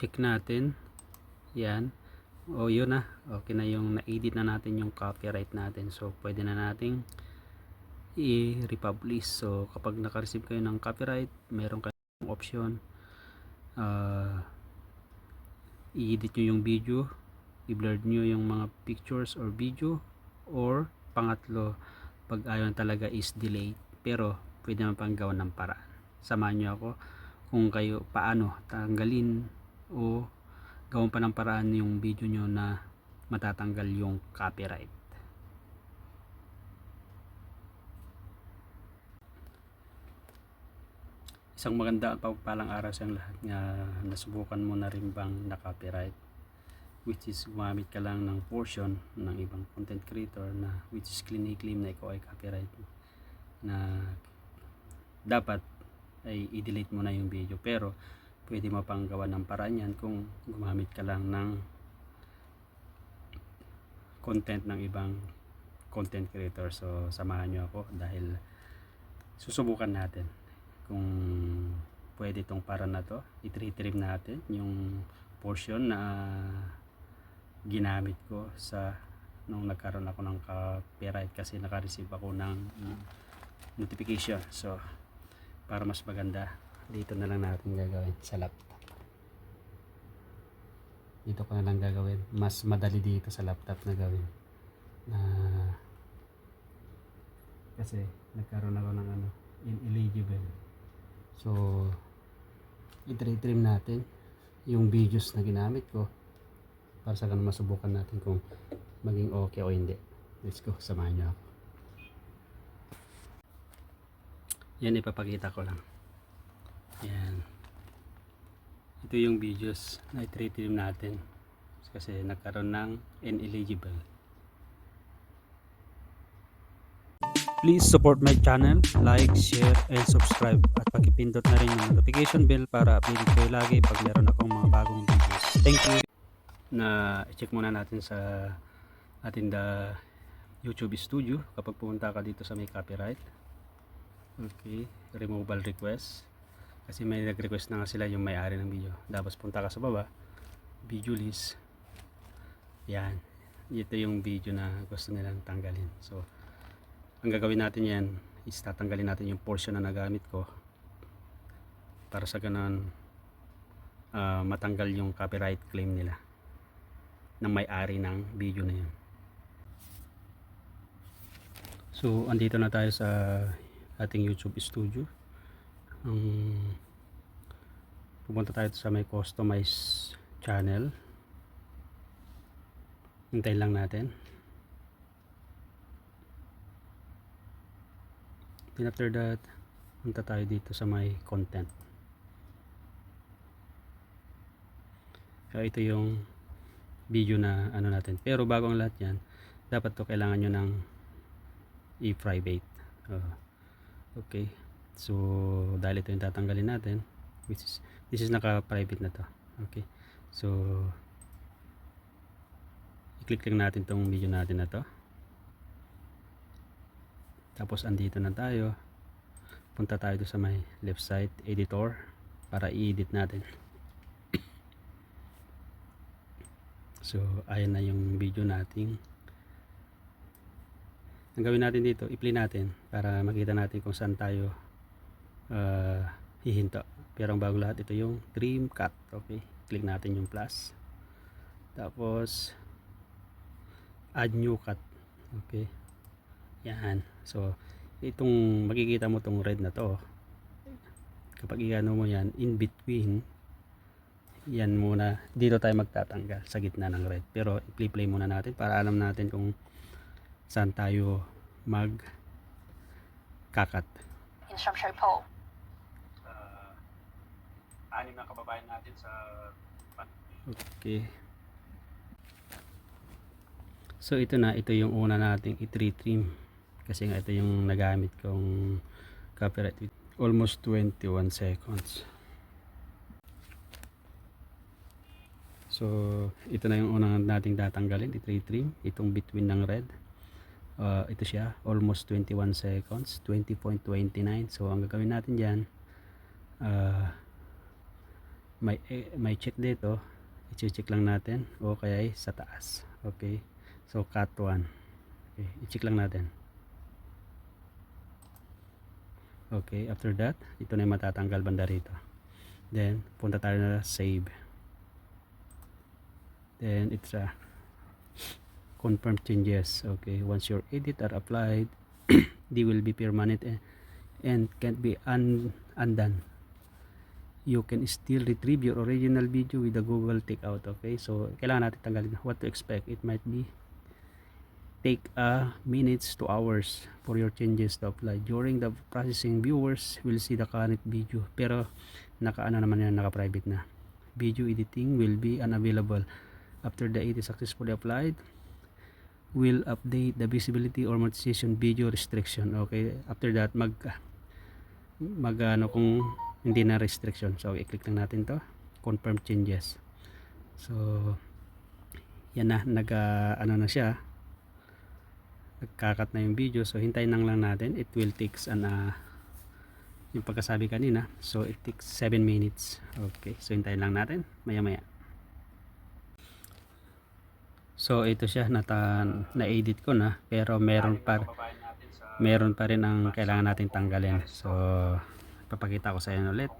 check natin. Yan. O yun na. Okay na yung na-edit na natin yung copyright natin. So pwede na nating i-republish. So kapag naka-receive kayo ng copyright meron kayong option. Uh, i-edit nyo yung video. I-blur nyo yung mga pictures or video. Or pangatlo pag ayaw talaga is delay pero pwede naman pang gawa ng paraan. Samahan nyo ako kung kayo paano tanggalin o gawin pa ng paraan yung video nyo na matatanggal yung copyright. Isang maganda at pagpalang araw sa lahat nga nasubukan mo na rin bang na copyright which is gumamit ka lang ng portion ng ibang content creator na which is claim na ikaw ay copyright na dapat ay i-delete mo na yung video. Pero pwede mo pang gawa ng paraan yan kung gumamit ka lang ng content ng ibang content creator so samahan nyo ako dahil susubukan natin kung pwede tong para na to. I-trim natin yung portion na ginamit ko sa nung nagkaroon ako ng copyright kasi naka-receive ako ng mm, notification. So para mas maganda dito na lang natin gagawin sa laptop. Dito ko na lang gagawin. Mas madali dito sa laptop na gawin. Na kasi nagkaroon ako ng ano ineligible. So i-trim natin yung videos na ginamit ko para sa ganun masubukan natin kung maging okay o hindi. Let's go samahan nyo ako. Yan ipapakita ko lang yan ito yung videos na i-trim natin kasi nagkaroon ng ineligible Please support my channel, like, share, and subscribe at pakipindot na rin yung notification bell para updated kayo lagi pag meron akong mga bagong videos. Thank you! Na check muna natin sa ating the YouTube studio kapag pumunta ka dito sa may copyright. Okay, removal request. Kasi may nag-request na nga sila yung may-ari ng video. Tapos punta ka sa baba, video list. Yan. Ito yung video na gusto nilang tanggalin. So, ang gagawin natin yan is tatanggalin natin yung portion na nagamit ko para sa ganun ah, matanggal yung copyright claim nila ng may-ari ng video na yun so andito na tayo sa ating youtube studio um, pupunta tayo sa may customize channel. Hintayin lang natin. Then after that punta tayo dito sa may content. So ito yung video na ano natin. Pero bago ang lahat yan dapat to kailangan nyo ng i-private uh, okay so dahil ito yung tatanggalin natin which is this is naka private na to. Okay? So i-click lang natin tong video natin na to. Tapos andito na tayo. Punta tayo sa may left side editor para i-edit natin. So ayan na yung video natin. Ang gawin natin dito i-play natin para makita natin kung saan tayo uh, hihinto pero ang bago lahat ito yung trim cut okay click natin yung plus tapos add new cut okay yan. So, itong makikita mo tong red na to. Kapag iano mo yan, in between, yan muna. Dito tayo magtatanggal sa gitna ng red. Pero, i-play muna natin para alam natin kung saan tayo mag kakat. Instructor Poe. Na kababayan natin sa Okay. So ito na, ito yung una nating i-trim kasi nga ito yung nagamit kong copyright. Almost 21 seconds. So ito na yung unang nating tatanggalin i-trim itong between ng red. Uh, ito siya almost 21 seconds 20.29 so ang gagawin natin dyan uh, may eh, may check dito. I-check lang natin. O kaya ay sa taas. Okay? So cut 1 okay i-check lang natin. Okay after that ito na yung matatanggal banda rito. Then punta tayo na save. Then it's a confirm changes. Okay once your edit are applied they will be permanent and, and can't be un, undone you can still retrieve your original video with the Google Takeout okay? So kailangan natin tanggalin what to expect. It might be take a minutes to hours for your changes to apply. During the processing viewers will see the current video pero naka ano naman yan naka private na. Video editing will be unavailable. After the edit is successfully applied will update the visibility or monetization video restriction okay? After that mag mag ano kung hindi na restriction. So i-click lang natin to. Confirm changes. So yan na. Nag ah, ano na siya. Nagkakat na yung video. So hintayin lang lang natin. It will takes an ah, yung pagkasabi kanina. So it takes 7 minutes. Okay. So hintayin lang natin. Maya maya so ito siya. Nata na-edit ko na. Pero meron pa meron pa rin ang kailangan natin tanggalin. So papakita ko sa inyo ulit.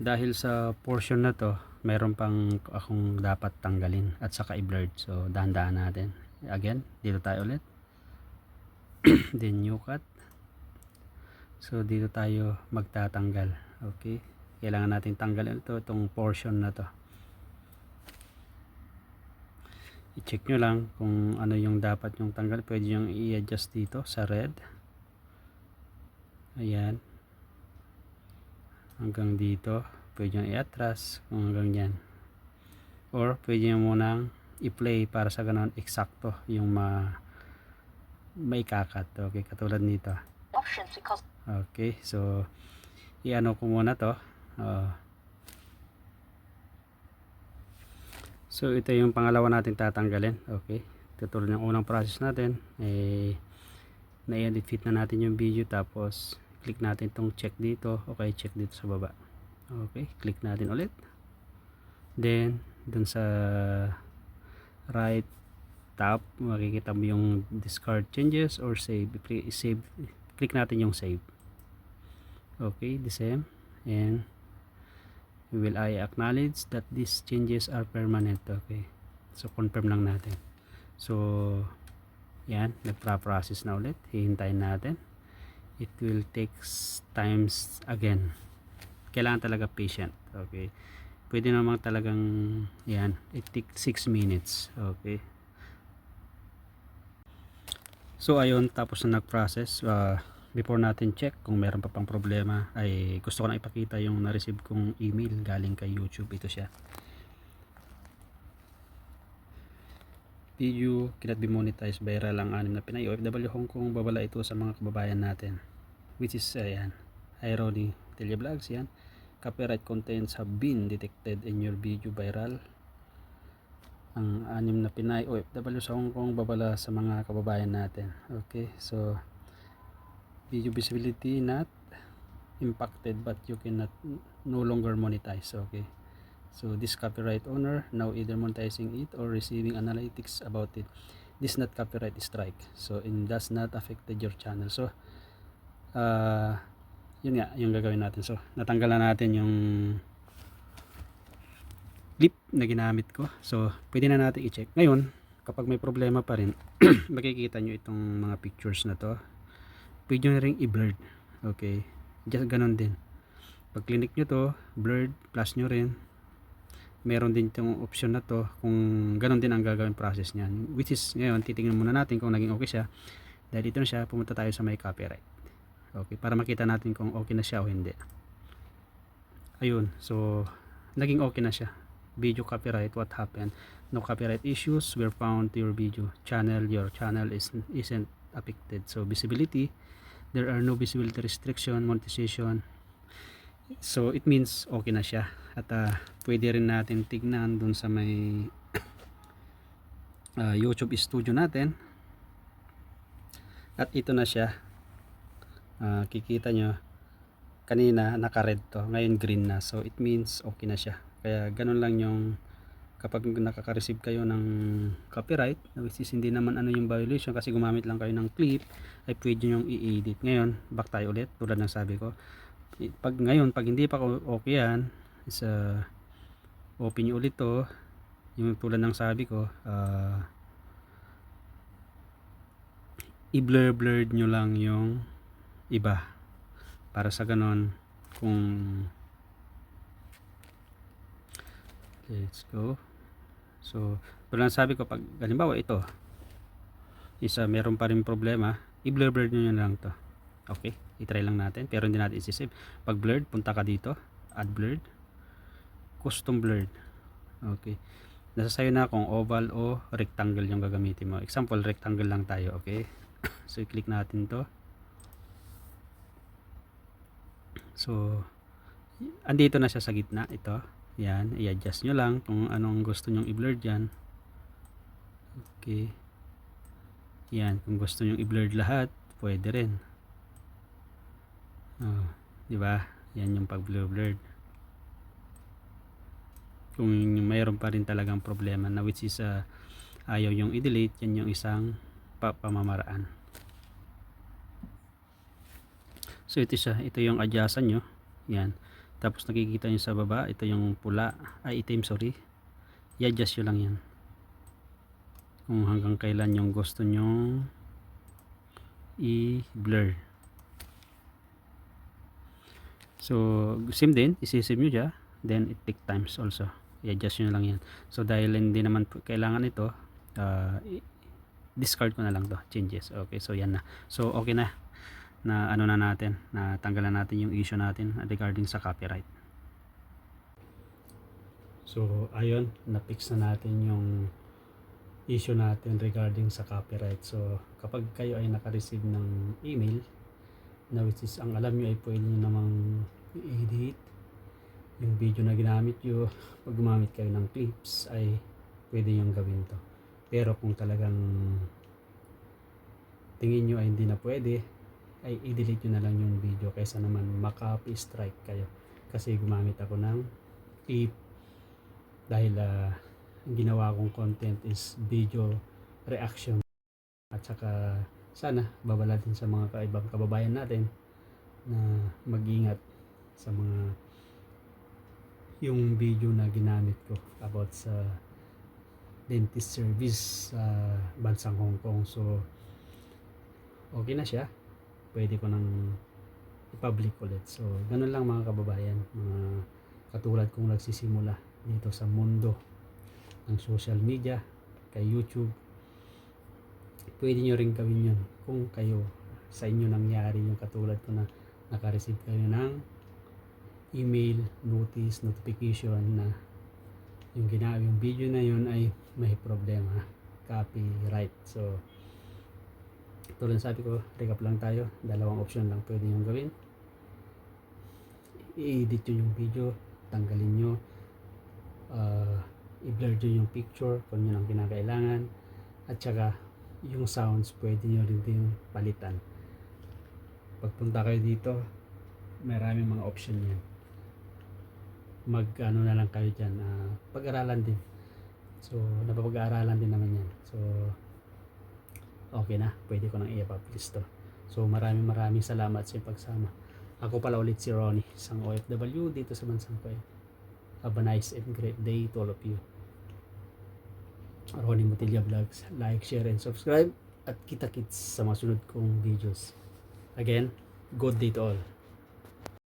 Dahil sa portion na to meron pang akong dapat tanggalin at saka i-blurred. So dahan-dahan natin. Again dito tayo ulit. Then new cut. So dito tayo magtatanggal. Okay? Kailangan natin tanggalin ito itong portion na to. I-check nyo lang kung ano yung dapat yung tanggal. Pwede yung i-adjust dito sa red ayan. Hanggang dito pwede yung i-atras kung hanggang dyan. Or pwede nyo munang i-play para sa ganon eksakto yung ma maikakat okay katulad nito. Okay so i-ano ko muna to. Ah. so ito yung pangalawa natin tatanggalin. Okay katulad ng unang process natin. Eh na-edit fit na natin yung video tapos click natin tong check dito. Okay check dito sa baba. Okay click natin ulit. Then dun sa right top makikita mo yung discard changes or save. Save. Click natin yung save. Okay the same. And will I acknowledge that these changes are permanent? Okay so confirm lang natin. So yan nagpa-process na ulit. Hihintayin natin it will take times again. Kailangan talaga patient okay? Pwede namang talagang yan it take 6 minutes okay? So ayun tapos na nag-process. Uh, before natin check kung meron pa pang problema ay gusto ko na ipakita yung na-receive kong email galing kay YouTube. Ito siya. Video cannot be monetized viral ang anim na Pinay OFW Hong Kong. Babala ito sa mga kababayan natin which is ayan irony televlogs yan. Copyright contents have been detected in your video viral. Ang anim na Pinay OFW sa Hong Kong babala sa mga kababayan natin. Okay so video visibility not impacted but you cannot no longer monetize okay? So this copyright owner now either monetizing it or receiving analytics about it. This not copyright strike so it does not affected your channel. So uh, yun nga yung gagawin natin. So natanggalan natin yung clip na ginamit ko. So pwede na natin i-check. Ngayon kapag may problema pa rin makikita nyo itong mga pictures na to. Pwede nyo rin i-blurred. Okay? Just ganon din. Pag clinic nyo to blurred plus nyo rin. Meron din itong option na to kung ganon din ang gagawin process nyan which is ngayon titingnan muna natin kung naging okay siya. Dahil dito na siya pumunta tayo sa may copyright okay para makita natin kung okay na siya o hindi. Ayun so naging okay na siya. Video copyright what happened? No copyright issues were found to your video channel. Your channel is isn't affected. So visibility there are no visibility restriction monetization. So it means okay na siya. At ah, pwede rin natin tignan dun sa may ah, YouTube studio natin. At ito na siya Ah, kikita nyo kanina naka-red to, ngayon green na. So it means okay na siya. Kaya ganun lang yung kapag nakaka-receive kayo ng copyright, which is hindi naman ano yung violation kasi gumamit lang kayo ng clip, ay pwede nyo yung i-edit. Ngayon, back tayo ulit, tulad ng sabi ko. Pag ngayon, pag hindi pa okay yan, is uh, open nyo ulit to, yung tulad ng sabi ko, ah, i-blur blurred nyo lang yung iba. Para sa ganon kung let's go. So ng sabi ko pag halimbawa ito isa meron pa rin problema i-blur blurred nyo lang to. Okay i-try lang natin pero hindi natin isi-save. Pag blurred punta ka dito add blurred. Custom blurred. Okay. Nasa sayo na kung oval o rectangle yung gagamitin mo. Example rectangle lang tayo okay? So i-click natin to so andito na siya sa gitna ito. Yan i-adjust nyo lang kung anong gusto nyong i-blur dyan. Okay. Yan kung gusto nyong i-blur lahat pwede rin. Oh, di ba? Yan yung pag blur blurred kung mayroon pa rin talagang problema na which is uh, ayaw yung i-delete yan yung isang pa pamamaraan so ito siya. Ito yung adjustan nyo. Yan. Tapos nakikita nyo sa baba ito yung pula. Ay itim sorry. I-adjust nyo lang yan. Kung hanggang kailan yung gusto nyo i-blur. So same din. Isisave nyo dyan then it take times also. I-adjust nyo lang yan. So dahil hindi naman kailangan ito uh, discard ko na lang to. Changes. Okay so yan na. So okay na na ano na natin na tanggalan natin yung issue natin regarding sa copyright. So ayun na-fix na natin yung issue natin regarding sa copyright. So kapag kayo ay naka-receive ng email na which is ang alam nyo ay pwede nyo namang i-edit. Yung video na ginamit nyo pag gumamit kayo ng clips ay pwede nyo gawin to. Pero kung talagang tingin nyo ay hindi na pwede ay i-delete nyo na lang yung video kaysa naman maka-copy strike kayo. Kasi gumamit ako ng clip dahil uh, ang ginawa kong content is video reaction. At saka sana babala din sa mga kaibang kababayan natin na mag-ingat sa mga yung video na ginamit ko about sa dentist service sa bansang Hong Kong. So okay na siya pwede ko nang i-public ulit. So, ganun lang mga kababayan, mga katulad kong nagsisimula dito sa mundo ng social media, kay YouTube. Pwede nyo rin gawin yun kung kayo sa inyo nangyari yung katulad ko na naka-receive kayo ng email, notice, notification na yung ginawa yung video na yun ay may problema copyright so tulad sabi ko recap lang tayo. Dalawang option lang pwede nyo gawin. I-edit nyo yung video tanggalin nyo. Uh, i-blur nyo yung picture kung yun ang kinakailangan. At saka yung sounds pwede nyo rin din palitan. Pagpunta kayo dito maraming mga option yan. Mag ano na lang kayo dyan. Uh, pag-aralan din. So napapag-aaralan din naman yan. So okay na pwede ko nang i-publish to so maraming maraming salamat sa pagsama. Ako pala ulit si Ronnie isang OFW dito sa bansang Kuwait have a nice and great day to all of you. Ronnie Mutilla Vlogs like, share, and subscribe. At kita kits sa mga sunod kong videos. Again good day to all